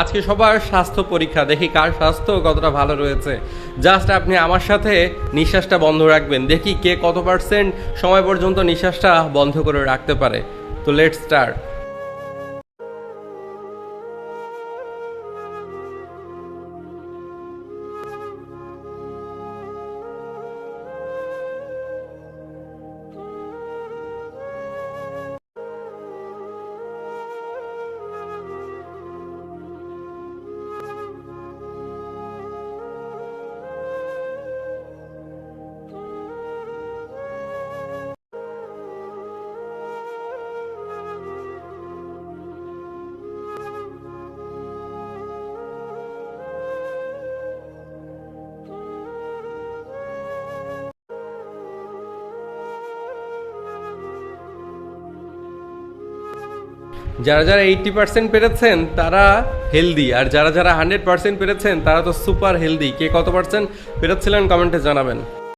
আজকে সবার স্বাস্থ্য পরীক্ষা। দেখি কার স্বাস্থ্য কতটা ভালো রয়েছে। জাস্ট আপনি আমার সাথে নিঃশ্বাসটা বন্ধ রাখবেন। দেখি কে কত পার্সেন্ট সময় পর্যন্ত নিঃশ্বাসটা বন্ধ করে রাখতে পারে। তো লেট স্টার্ট যারা যারা এইটটি পার্সেন্ট পেরেছেন, তারা হেলদি আর যারা যারা হান্ড্রেড পার্সেন্ট পেরেছেন, তারা তো সুপার হেলদি কে কত পার্সেন্ট পেরেছিলেন কমেন্টে জানাবেন।